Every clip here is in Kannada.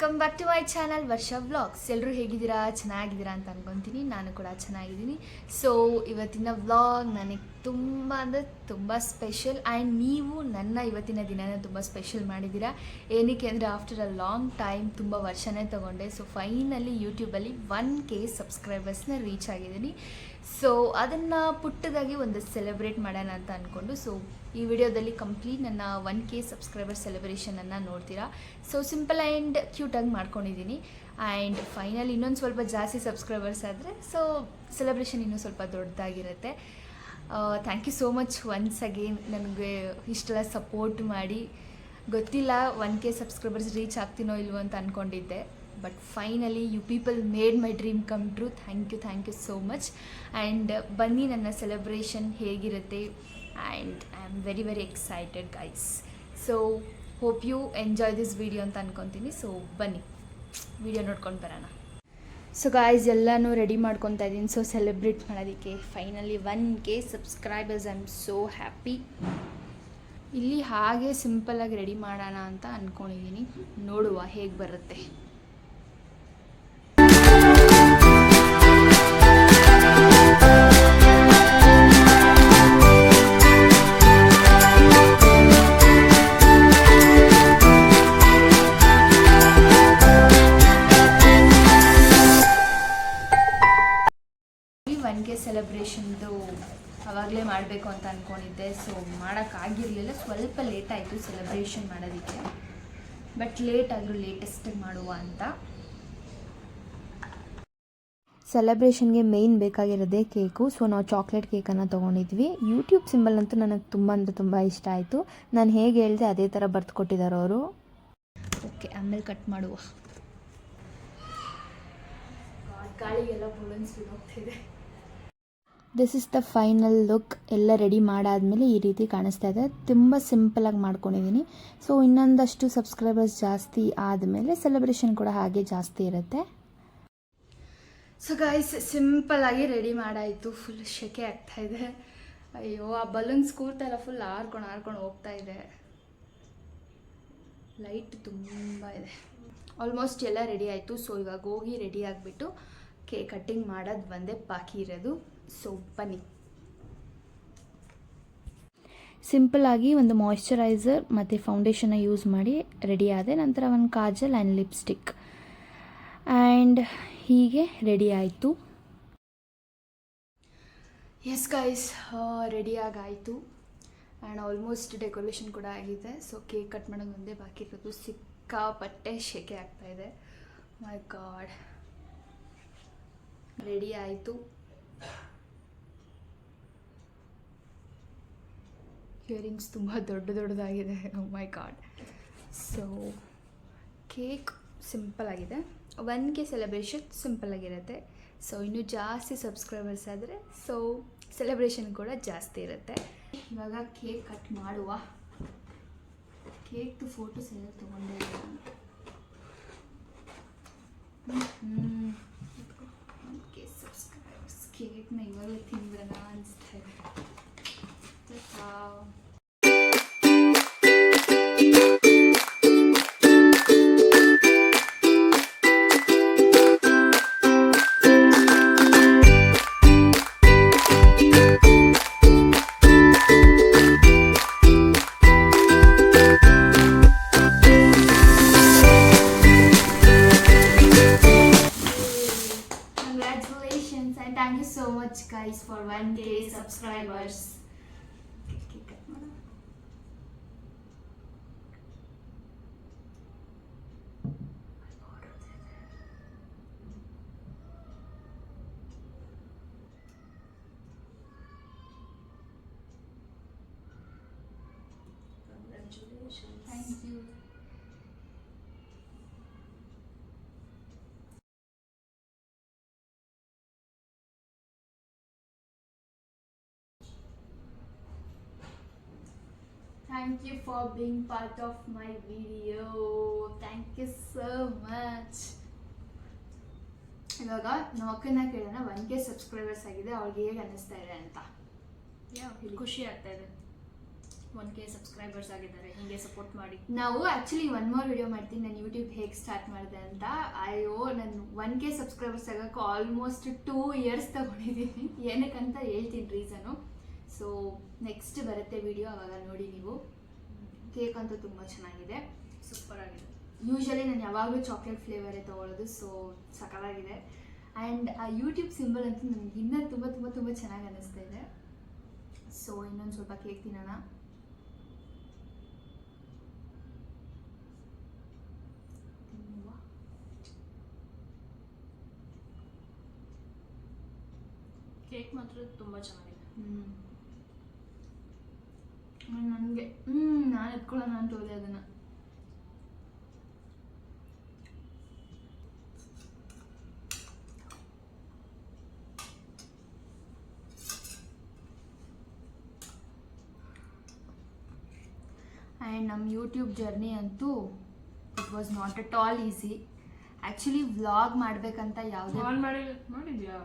Welcome back to my channel Varsha vlogs ಎಲ್ಲರೂ ಹೇಗಿದ್ದೀರಾ? ಚೆನ್ನಾಗಿದ್ದೀರಾ ಅಂತ ಅನ್ಕೊತೀನಿ. ನಾನು ಕೂಡ ಚೆನ್ನಾಗಿದ್ದೀನಿ. ಸೊ ಇವತ್ತಿನ ವ್ಲಾಗ್ ನನಗೆ ತುಂಬ ಅಂದರೆ ತುಂಬ ಸ್ಪೆಷಲ್ ಆ್ಯಂಡ್ ನೀವು ನನ್ನ ಇವತ್ತಿನ ದಿನನ ತುಂಬ ಸ್ಪೆಷಲ್ ಮಾಡಿದ್ದೀರಾ? ಏನಕ್ಕೆ ಅಂದರೆ ಆಫ್ಟರ್ ಅ ಲಾಂಗ್ ಟೈಮ್ ತುಂಬ ವರ್ಷನೇ ತೊಗೊಂಡೆ. ಸೊ ಫೈನಲಿ ಯೂಟ್ಯೂಬಲ್ಲಿ ಒನ್ ಕೆ ಸಬ್ಸ್ಕ್ರೈಬರ್ಸ್ನ ರೀಚ್ ಆಗಿದ್ದೀನಿ. ಸೊ ಅದನ್ನು ಪುಟ್ಟದಾಗಿ ಒಂದು ಸೆಲೆಬ್ರೇಟ್ ಮಾಡೋಣ ಅಂತ ಅಂದ್ಕೊಂಡು ಸೊ ಈ ವಿಡಿಯೋದಲ್ಲಿ ಕಂಪ್ಲೀಟ್ ನನ್ನ ಒನ್ ಕೆ ಸಬ್ಸ್ಕ್ರೈಬರ್ ಸೆಲೆಬ್ರೇಷನನ್ನು ನೋಡ್ತೀರಾ? ಸೊ ಸಿಂಪಲ್ ಆ್ಯಂಡ್ ಕ್ಯೂಟಾಗಿ ಮಾಡ್ಕೊಂಡಿದ್ದೀನಿ. ಆ್ಯಂಡ್ ಫೈನಲ್ ಇನ್ನೊಂದು ಸ್ವಲ್ಪ ಜಾಸ್ತಿ ಸಬ್ಸ್ಕ್ರೈಬರ್ಸ್ ಆದರೆ ಸೊ ಸೆಲೆಬ್ರೇಷನ್ ಇನ್ನೂ ಸ್ವಲ್ಪ ದೊಡ್ಡದಾಗಿರುತ್ತೆ. Thank you so much once again ನನಗೆ ಇಷ್ಟೆಲ್ಲ ಸಪೋರ್ಟ್ ಮಾಡಿ. ಗೊತ್ತಿಲ್ಲ ಒನ್ ಕೆ ಸಬ್ಸ್ಕ್ರೈಬರ್ಸ್ ರೀಚ್ ಆಗ್ತೀನೋ ಇಲ್ವೋ ಅಂತ ಅಂದ್ಕೊಂಡಿದ್ದೆ but finally you people made my dream come true thank you thank you so much and ಬನ್ನಿ ನನ್ನ ಸೆಲೆಬ್ರೇಷನ್ ಹೇಗಿರುತ್ತೆ. And I am very very excited guys so hope you enjoy this video ಅಂತ ಅನ್ಕೊತೀನಿ. ಸೊ ಬನ್ನಿ. ವಿಡಿಯೋ ನೋಡ್ಕೊಂಡು ಬರೋಣ. ಸೊ ಗಾಯ್ಸ್ ಎಲ್ಲನೂ ರೆಡಿ ಮಾಡ್ಕೊತಾ ಇದ್ದೀನಿ. ಸೊ ಸೆಲೆಬ್ರೇಟ್ ಮಾಡೋದಕ್ಕೆ finally one K subscribers I am so happy ಇಲ್ಲಿ ಹಾಗೆ ಸಿಂಪಲ್ಲಾಗಿ ರೆಡಿ ಮಾಡೋಣ ಅಂತ ಅಂದ್ಕೊಂಡಿದ್ದೀನಿ ನೋಡುವ ಹೇಗೆ ಬರುತ್ತೆ. ಅವಾಗಲೇ ಮಾಡಬೇಕು ಅಂತ ಅಂದ್ಕೊಂಡಿದ್ದೆ ಸೊ ಮಾಡೋಕ್ಕಾಗಿರಲಿಲ್ಲ ಸ್ವಲ್ಪ ಲೇಟ್ ಆಯಿತು ಸೆಲೆಬ್ರೇಷನ್ ಮಾಡೋದಕ್ಕೆ. ಬಟ್ ಲೇಟ್ ಆದರೂ ಲೇಟೆಸ್ಟಾಗಿ ಮಾಡುವ ಅಂತ. ಸೆಲೆಬ್ರೇಷನ್ಗೆ ಮೇಯ್ನ್ ಬೇಕಾಗಿರೋದೇ ಕೇಕು ಸೊ ನಾವು ಚಾಕ್ಲೇಟ್ ಕೇಕನ್ನು ತೊಗೊಂಡಿದ್ವಿ. ಯೂಟ್ಯೂಬ್ ಸಿಂಬಲ್ ಅಂತೂ ನನಗೆ ತುಂಬ ಅಂದರೆ ತುಂಬ ಇಷ್ಟ ಆಯಿತು. ನಾನು ಹೇಗೆ ಹೇಳಿದೆ ಅದೇ ಥರ ಬರ್ದು ಕೊಟ್ಟಿದ್ದಾರೆ ಅವರು. ಓಕೆ ಆಮೇಲೆ ಕಟ್ ಮಾಡುವ. ಗಾಳಿಗೆಲ್ಲ ಹೋಗ್ತಿದೆ this is the final look ಎಲ್ಲ ರೆಡಿ ಮಾಡಾದಮೇಲೆ ಈ ರೀತಿ ಕಾಣಿಸ್ತಾ ಇದೆ. ತುಂಬ ಸಿಂಪಲಾಗಿ ಮಾಡ್ಕೊಂಡಿದ್ದೀನಿ ಸೊ ಇನ್ನೊಂದಷ್ಟು ಸಬ್ಸ್ಕ್ರೈಬರ್ಸ್ ಜಾಸ್ತಿ ಆದಮೇಲೆ ಸೆಲೆಬ್ರೇಷನ್ ಕೂಡ ಹಾಗೆ ಜಾಸ್ತಿ ಇರುತ್ತೆ. ಸೊ ಗೈಸ್ ಸಿಂಪಲ್ಲಾಗಿ ರೆಡಿ ಮಾಡಾಯಿತು. ಫುಲ್ ಶೆಕೆ ಆಗ್ತಾಯಿದೆ ಅಯ್ಯೋ, ಆ ಬಲೂನ್ಸ್ ಕೂರ್ತೆಲ್ಲ ಫುಲ್ ಆರ್ಕೊಂಡು ಆರ್ಕೊಂಡು ಹೋಗ್ತಾ ಇದೆ. ಲೈಟ್ ತುಂಬ ಇದೆ. ಆಲ್ಮೋಸ್ಟ್ ಎಲ್ಲ ರೆಡಿ ಆಯಿತು. ಸೊ ಇವಾಗ ಹೋಗಿ ರೆಡಿ ಆಗಿಬಿಟ್ಟು ಕೇಕ್ ಕಟ್ಟಿಂಗ್ ಮಾಡೋದು ಒಂದೇ ಬಾಕಿ ಇರೋದು. ಸೊ ಬನ್ನಿ. ಸಿಂಪಲ್ಲಾಗಿ ಒಂದು ಮಾಯಿಶ್ಚರೈಸರ್ ಮತ್ತು ಫೌಂಡೇಶನ್ನ ಯೂಸ್ ಮಾಡಿ ರೆಡಿ ನಂತರ ಒಂದು ಕಾಜಲ್ ಆ್ಯಂಡ್ ಲಿಪ್ಸ್ಟಿಕ್ ಆ್ಯಂಡ್ ಹೀಗೆ ರೆಡಿ ಆಯಿತು. ಎಸ್ ಗೈಸ್ ರೆಡಿಯಾಗಾಯಿತು ಆ್ಯಂಡ್ ಆಲ್ಮೋಸ್ಟ್ ಡೆಕೋರೇಷನ್ ಕೂಡ ಆಗಿದೆ. ಸೊ ಕೇಕ್ ಕಟ್ ಮಾಡೋದು ಒಂದೇ ಬಾಕಿ ಇರೋದು. ಸಿಕ್ಕಾಪಟ್ಟೆ ಶೆಕೆ ಆಗ್ತಾ ಇದೆ. ಮೈ ಗಾಡ್ ರೆಡಿ ಆಯಿತು. ಇಯರಿಂಗ್ಸ್ ತುಂಬ ದೊಡ್ಡ ದೊಡ್ಡದಾಗಿದೆ. My god so cake simple ಆಗಿದೆ. ಒನ್ ಕೆ ಸೆಲೆಬ್ರೇಷನ್ ಸಿಂಪಲ್ ಆಗಿರುತ್ತೆ. ಸೊ ಇನ್ನೂ ಜಾಸ್ತಿ ಸಬ್ಸ್ಕ್ರೈಬರ್ಸ್ ಆದರೆ ಸೊ ಸೆಲೆಬ್ರೇಷನ್ ಕೂಡ ಜಾಸ್ತಿ ಇರುತ್ತೆ. ಇವಾಗ ಕೇಕ್ ಕಟ್ ಮಾಡುವ. ಕೇಕ್ದು ಫೋಟೋಸ್ ಎಲ್ಲ ತೊಗೊಂಡೆ ಸಬ್ಸ್ಕ್ರೈಬರ್ಸ್ ಕೇಕ್ನ ಇವಾಗಲೇ ತಿಂದ್ರಲ್ಲ ಅನಿಸ್ತಾ ಇದೆ. Much guys for 1k subscribers. Thank you for being part of my video. Thank you so much. ಇವಾಗ ನಮ್ಮ ಅಕ್ಕನ ಕೇಳೋಣ. ಒನ್ ಕೆ ಸಬ್ಸ್ಕ್ರೈಬರ್ಸ್ ಆಗಿದೆ. ಅವ್ರಿಗೆ ಹೇಗೆ ಅನ್ನಿಸ್ತಾ ಇದೆ ಅಂತ. ಖುಷಿ ಆಗ್ತಾ ಇದೆ. ಒನ್ ಕೆ ಸಬ್ಸ್ಕ್ರೈಬರ್ಸ್ ಆಗಿದ್ದಾರೆ. ಹಿಂಗೆ ಸಪೋರ್ಟ್ ಮಾಡಿ. ನಾವು ಆ್ಯಕ್ಚುಲಿ ಒನ್ ಮೋರ್ ವಿಡಿಯೋ ಮಾಡ್ತೀನಿ. ನಾನು ಯೂಟ್ಯೂಬ್ ಹೇಗೆ ಸ್ಟಾರ್ಟ್ ಮಾಡಿದೆ ಅಂತ. ಅಯ್ಯೋ ನಾನು ಒನ್ ಕೆ ಸಬ್ಸ್ಕ್ರೈಬರ್ಸ್ ಆಗೋಕ್ಕೆ ಆಲ್ಮೋಸ್ಟ್ ಟೂ ಇಯರ್ಸ್ ತಗೊಂಡಿದ್ದೀನಿ ಏನಕ್ಕಂತ ಹೇಳ್ತೀನಿ ರೀಸನು ಸೊ ನೆಕ್ಸ್ಟ್ ಬರುತ್ತೆ ವಿಡಿಯೋ ಅವಾಗ ನೋಡಿ ನೀವು. ಕೇಕ್ ಅಂತೂ ತುಂಬ ಚೆನ್ನಾಗಿದೆ. ಸೂಪರ್ ಆಗಿದೆ ಯೂಶಲಿ ನಾನು ಯಾವಾಗಲೂ ಚಾಕ್ಲೇಟ್ ಫ್ಲೇವರೇ ತೊಗೊಳ್ಳೋದು ಸೊ ಸಕಲಾಗಿದೆ ಆ್ಯಂಡ್ ಆ ಯೂಟ್ಯೂಬ್ ಸಿಂಬಲ್ ಅಂತೂ ನನಗೆ ಇನ್ನೂ ತುಂಬ ತುಂಬ ತುಂಬ ಚೆನ್ನಾಗಿ ಅನ್ನಿಸ್ತಾ ಇದೆ. ಸೊ ಇನ್ನೊಂದು ಸ್ವಲ್ಪ ಕೇಕ್ ತಿನ್ನೋಣ. ಕೇಕ್ ಮಾತ್ರ ತುಂಬ ಚೆನ್ನಾಗಿದೆ. ಹ್ಮ್. ನನಗೆ ಹ್ಞೂ ನಾನು ಎತ್ಕೊಳ್ಳೋಣ ಅಂತ ಹೋದೆ ಅದನ್ನು. ಆ್ಯಂಡ್ ನಮ್ಮ ಯೂಟ್ಯೂಬ್ ಜರ್ನಿ ಅಂತೂ it was not at all easy actually vlog ಮಾಡಬೇಕಂತ ಯಾವುದೇ ಆನ್ ಹ್ಞೂ ಮಾಡಿದ್ಯಾ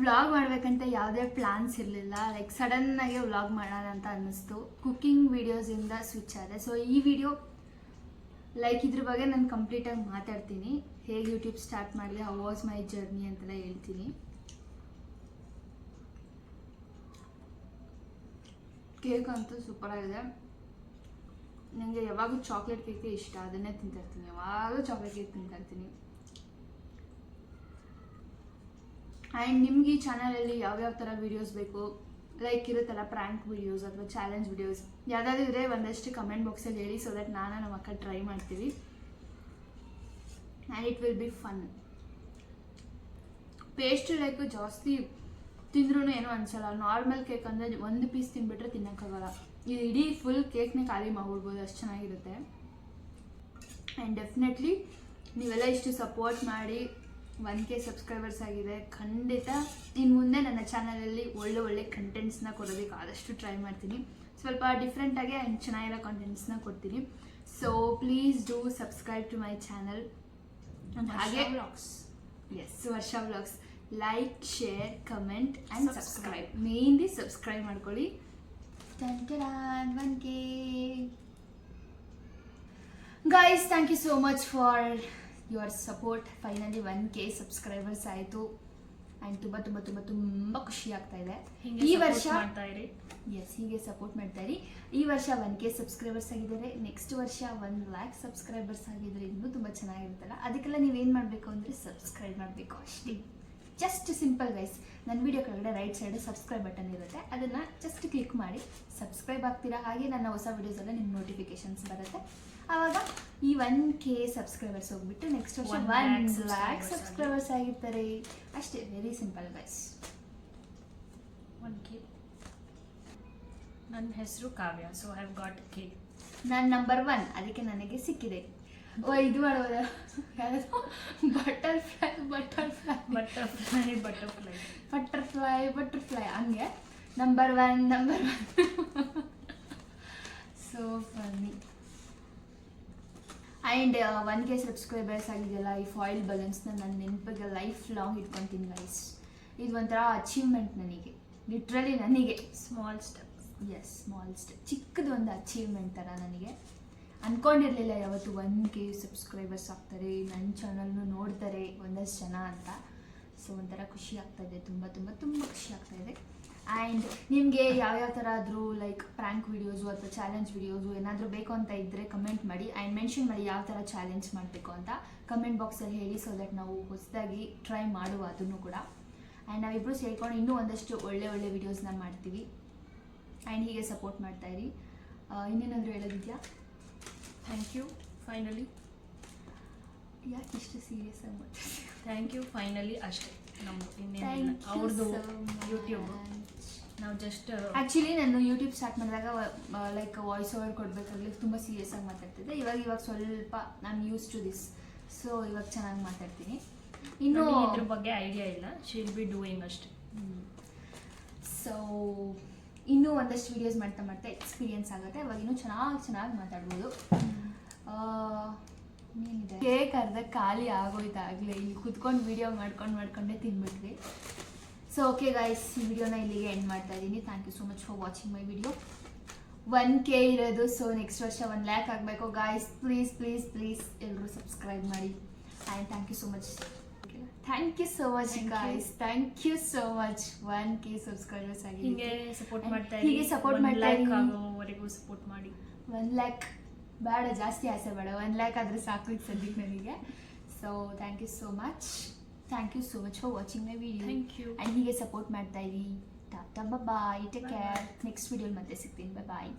ವ್ಲಾಗ್ ಮಾಡಬೇಕಂತ ಯಾವುದೇ ಪ್ಲ್ಯಾನ್ಸ್ ಇರಲಿಲ್ಲ. ಲೈಕ್ ಸಡನ್ನಾಗೆ ವ್ಲಾಗ್ ಮಾಡೋಣ ಅಂತ ಅನ್ನಿಸ್ತು. ಕುಕ್ಕಿಂಗ್ ವೀಡಿಯೋಸಿಂದ ಸ್ವಿಚ್ ಆದೆ. ಸೊ ಈ ವಿಡಿಯೋ ಲೈಕ್ ಇದ್ರ ಬಗ್ಗೆ ನಾನು ಕಂಪ್ಲೀಟಾಗಿ ಮಾತಾಡ್ತೀನಿ. ಹೇಗೆ ಯೂಟ್ಯೂಬ್ ಸ್ಟಾರ್ಟ್ ಮಾಡಲಿ ಹೌ ವಾಸ್ ಮೈ ಜರ್ನಿ ಅಂತೆಲ್ಲ ಹೇಳ್ತೀನಿ. ಕೇಕ್ ಅಂತೂ ಸೂಪರಾಗಿದೆ ನನಗೆ ಯಾವಾಗಲೂ ಚಾಕ್ಲೇಟ್ ಕೇಕೇ ಇಷ್ಟ. ಅದನ್ನೇ ತಿಂತಾಯಿರ್ತೀನಿ ಯಾವಾಗಲೂ ಚಾಕ್ಲೇಟ್ ಕೇಕ್ ತಿಂತಾ ಆ್ಯಂಡ್ ನಿಮ್ಗೆ ಈ ಚಾನಲಲ್ಲಿ ಯಾವ್ಯಾವ ಥರ ವೀಡಿಯೋಸ್ ಬೇಕು? ಲೈಕ್ ಇರುತ್ತಲ್ಲ ಪ್ರ್ಯಾಂಕ್ ವೀಡಿಯೋಸ್ ಅಥವಾ ಚಾಲೆಂಜ್ ವೀಡಿಯೋಸ್ ಯಾವುದಾದ್ರು ಇದ್ರೆ ಒಂದಷ್ಟು ಕಮೆಂಟ್ ಬಾಕ್ಸಲ್ಲಿ ಹೇಳಿ ಸೊ ದಟ್ ನಾನು ನಮ್ಮ ಅಕ್ಕ ಟ್ರೈ ಮಾಡ್ತೀವಿ. And it will be fun pastry like ಜಾಸ್ತಿ ತಿಂದ್ರೂ ಏನೂ ಅನ್ಸಲ್ಲ. ನಾರ್ಮಲ್ ಕೇಕ್ ಅಂದರೆ ಒಂದು ಪೀಸ್ ತಿಂದ್ಬಿಟ್ರೆ ತಿನ್ನೋಕ್ಕಾಗಲ್ಲ ಇದು ಇಡೀ ಫುಲ್ ಕೇಕ್ನೇ ಖಾಲಿ ಮಾಡ್ಬಿಡ್ಬೋದು, ಅಷ್ಟು ಚೆನ್ನಾಗಿರುತ್ತೆ. ಆ್ಯಂಡ್ ಡೆಫಿನೆಟ್ಲಿ ನೀವೆಲ್ಲ ಇಷ್ಟು ಸಪೋರ್ಟ್ ಮಾಡಿ ಒನ್ ಕೆ ಸಬ್ಸ್ಕ್ರೈಬರ್ಸ್ ಆಗಿದೆ. ಖಂಡಿತ ಇನ್ನು ಮುಂದೆ ನನ್ನ ಚಾನಲಲ್ಲಿ ಒಳ್ಳೆ ಒಳ್ಳೆ ಕಂಟೆಂಟ್ಸ್ನ ಕೊಡೋದಕ್ಕೆ ಆದಷ್ಟು ಟ್ರೈ ಮಾಡ್ತೀನಿ. ಸ್ವಲ್ಪ ಡಿಫ್ರೆಂಟಾಗಿ ಆ್ಯಂಡ್ ಚೆನ್ನಾಗಿರೋ ಕಂಟೆಂಟ್ಸ್ನ ಕೊಡ್ತೀನಿ. So please do subscribe to my channel ಹಾಗೆ vlogs yes Varsha vlogs like share comment and subscribe mainly subscribe ಮಾಡ್ಕೊಳ್ಳಿ. One K guys thank you so much for your support finally one K subscribers ಆಯಿತು. ಆ್ಯಂಡ್ ತುಂಬ ತುಂಬ ತುಂಬ ತುಂಬ ಖುಷಿ ಆಗ್ತಾ ಇದೆ. ಈ ವರ್ಷ ಎಸ್ ಹೀಗೆ ಸಪೋರ್ಟ್ ಮಾಡ್ತಾ ಇರಿ. ಈ ವರ್ಷ ಒನ್ ಕೆ ಸಬ್ಸ್ಕ್ರೈಬರ್ಸ್ ಆಗಿದ್ದಾರೆ. ನೆಕ್ಸ್ಟ್ ವರ್ಷ ಒನ್ ಲ್ಯಾಕ್ ಸಬ್ಸ್ಕ್ರೈಬರ್ಸ್ ಆಗಿದ್ರೆ ಇನ್ನೂ ತುಂಬ ಚೆನ್ನಾಗಿರುತ್ತಲ್ಲ. ಅದಕ್ಕೆಲ್ಲ ನೀವೇನು ಮಾಡಬೇಕು ಅಂದರೆ ಸಬ್ಸ್ಕ್ರೈಬ್ ಮಾಡಬೇಕು ಅಷ್ಟೇ. ಜಸ್ಟ್ ಸಿಂಪಲ್ ವೈಸ್ ನನ್ನ ವಿಡಿಯೋ ಕೆಳಗಡೆ ರೈಟ್ ಸೈಡ್ ಸಬ್ಸ್ಕ್ರೈಬ್ ಬಟನ್ ಇರುತ್ತೆ. ಅದನ್ನು ಜಸ್ಟ್ ಕ್ಲಿಕ್ ಮಾಡಿ ಸಬ್ಸ್ಕ್ರೈಬ್ ಆಗ್ತೀರಾ? ಹಾಗೆ ನನ್ನ ಹೊಸ ವೀಡಿಯೋಸೆಲ್ಲ ನಿಮ್ಮ ನೋಟಿಫಿಕೇಷನ್ಸ್ ನೋಟಿಫಿಕೇಶನ್ಸ್ ಬರುತ್ತೆ. ಆವಾಗ ಈ ಒನ್ ಕೆ ಸಬ್ಸ್ಕ್ರೈಬರ್ಸ್ ಹೋಗ್ಬಿಟ್ಟು ನೆಕ್ಸ್ಟ್ ವರ್ಷ ಒನ್ ಲ್ಯಾಕ್ ಸಬ್ಸ್ಕ್ರೈಬರ್ಸ್ ಆಗಿರ್ತಾರೆ. ಅಷ್ಟೇ very simple guys one K ನನ್ನ ಹೆಸರು Kavya so I have got K ನಾನು ನಂಬರ್ ಒನ್ ಅದಕ್ಕೆ ನನಗೆ ಸಿಕ್ಕಿದೆ. ಓ ಇದು ಮಾಡೋದ butterfly butterfly butterfly butterfly butterfly butterfly ಹಂಗೆ. Number one number one so funny and one K subscribers ಆಗಿದೆಯಲ್ಲ ಈ ಫಾಯಿಲ್ ಬಲೂನ್ಸ್ನ ನನ್ನ ನೆನಪಿಗೆ ಲೈಫ್ ಲಾಂಗ್ ಇಟ್ಕೊತೀನಿ ಗೈಸ್ ಇದು ಒಂಥರ ಅಚೀವ್ಮೆಂಟ್ ನನಗೆ. ಲಿಟ್ರಲಿ ನನಗೆ. Small step yes small step ಚಿಕ್ಕದು ಒಂದು ಅಚೀವ್ಮೆಂಟ್ ಥರ ನನಗೆ. ಅಂದ್ಕೊಂಡಿರಲಿಲ್ಲ ಯಾವತ್ತು ಒನ್ ಕೆ ಸಬ್ಸ್ಕ್ರೈಬರ್ಸ್ ಆಗ್ತಾರೆ ನನ್ನ ಚಾನಲ್ನು ನೋಡ್ತಾರೆ ಒಂದಷ್ಟು ಜನ ಅಂತ. ಸೊ ಒಂಥರ ಖುಷಿ ಆಗ್ತಾಯಿದೆ ತುಂಬ ತುಂಬ ತುಂಬ ಖುಷಿ ಆಗ್ತಾಯಿದೆ ಆ್ಯಂಡ್ ನಿಮಗೆ ಯಾವ್ಯಾವ ಥರ ಆದರೂ ಲೈಕ್ ಪ್ರ್ಯಾಂಕ್ ವೀಡಿಯೋಸು ಅಥವಾ ಚಾಲೆಂಜ್ ವೀಡಿಯೋಸು ಏನಾದರೂ ಬೇಕು ಅಂತ ಇದ್ದರೆ ಕಮೆಂಟ್ ಮಾಡಿ. ಆ್ಯಂಡ್ ಮೆನ್ಷನ್ ಮಾಡಿ ಯಾವ ಥರ ಚಾಲೆಂಜ್ ಮಾಡಬೇಕು ಅಂತ ಕಮೆಂಟ್ ಬಾಕ್ಸಲ್ಲಿ ಹೇಳಿ ಸೊ ದಟ್ ನಾವು ಹೊಸದಾಗಿ ಟ್ರೈ ಮಾಡುವ ಅದನ್ನು ಕೂಡ. ಆ್ಯಂಡ್ ನಾವಿಬ್ಬರು ಸೇರ್ಕೊಂಡು ಇನ್ನೂ ಒಂದಷ್ಟು ಒಳ್ಳೆ ಒಳ್ಳೆ ವೀಡಿಯೋಸ್ನ ಮಾಡ್ತೀವಿ. ಆ್ಯಂಡ್ ಹೀಗೆ ಸಪೋರ್ಟ್ ಮಾಡ್ತಾ ಇರಿ. ಇನ್ನೇನಾದರೂ ಹೇಳೋದಿದೆಯಾ? ಥ್ಯಾಂಕ್ ಯು ಫೈನಲಿ ಯಾಕೆ ಇಷ್ಟು ಸೀರಿಯಸ್ ಆಗಿ ಮಾಡ್ತೀವಿ ಥ್ಯಾಂಕ್ ಯು ಫೈನಲಿ ಅಷ್ಟೇ. ಇನ್ನೇನಿಲ್ಲ. ಅವ್ರದ್ದು ಯೂಟ್ಯೂಬ್ ನಾವು ಜಸ್ಟ್ ಆ್ಯಕ್ಚುಲಿ ನಾನು ಯೂಟ್ಯೂಬ್ ಸ್ಟಾರ್ಟ್ ಮಾಡಿದಾಗ ಲೈಕ್ ವಾಯ್ಸ್ ಓವರ್ ಕೊಡಬೇಕಾಗ್ಲಿ ತುಂಬ ಸೀರಿಯಸ್ ಆಗಿ ಮಾತಾಡ್ತಿದ್ದೆ. ಇವಾಗ ಇವಾಗ ಸ್ವಲ್ಪ ನಾನು ಯೂಸ್ ಟು ದಿಸ್ ಸೊ ಇವಾಗ ಚೆನ್ನಾಗಿ ಮಾತಾಡ್ತೀನಿ. ಇನ್ನು ಇದ್ರ ಬಗ್ಗೆ ಐಡಿಯಾ ಇಲ್ಲ. ಶೀಲ್ ಬಿ ಡೂಯಿಂಗ್ ಅಷ್ಟೇ. ಸೊ ಇನ್ನೂ ಒಂದಷ್ಟು ವೀಡಿಯೋಸ್ ಮಾಡ್ತಾ ಮಾಡ್ತಾ ಎಕ್ಸ್ಪೀರಿಯನ್ಸ್ ಆಗುತ್ತೆ. ಇವಾಗ ಇನ್ನೂ ಚೆನ್ನಾಗಿ ಚೆನ್ನಾಗಿ ಮಾತಾಡ್ಬೋದು. ಕೇಕ್ ಅರ್ಧ ಖಾಲಿ ಆಗೋಯ್ತು ಆಗಲೇ ಇಲ್ಲಿ ಕುತ್ಕೊಂಡು ವೀಡಿಯೋ ಮಾಡ್ಕೊಂಡು ಮಾಡ್ಕೊಂಡೇ ತಿನ್ಬಿಟ್ವಿ. ಸೊ ಓಕೆ ಗಾಯ್ಸ್ ಈ ವಿಡಿಯೋನ ಇಲ್ಲಿಗೆ ಎಂಡ್ ಮಾಡ್ತಾ ಇದ್ದೀನಿ. Thank you so much for watching my video one K ಇರೋದು ಸೊ ನೆಕ್ಸ್ಟ್ ವರ್ಷ ಒನ್ ಲ್ಯಾಕ್ ಆಗಬೇಕು. ಗಾಯ್ಸ್ ಪ್ಲೀಸ್ ಪ್ಲೀಸ್ ಪ್ಲೀಸ್ ಎಲ್ಲರೂ ಸಬ್ಸ್ಕ್ರೈಬ್ ಮಾಡಿ. And thank you so much thank you so much guys thank you so much one K subscribers ಹೀಗೆ ಆಗಿದೆ ಸಪೋರ್ಟ್ ಮಾಡ್ತಾ ಹೀಗೆ ಸಪೋರ್ಟ್ ಮಾಡ್ತಾ ಸಪೋರ್ಟ್ ಮಾಡಿ. ಒನ್ ಲ್ಯಾಕ್ ಬೇಡ ಜಾಸ್ತಿ ಆಸೆ ಬೇಡ. ಒನ್ ಲ್ಯಾಕ್ ಆದರೆ ಸಾಕು ಈಗ ಸದ್ಯಕ್ಕೆ ನನಗೆ. So thank you so much thank you so much for watching my video thank you and ಹೀಗೆ ಸಪೋರ್ಟ್ ಮಾಡ್ತಾ ಇರಿ. Tata bye take care next ವಿಡಿಯೋಲಿ ಮತ್ತೆ ಸಿಗ್ತೀನಿ. ಬಾಯ್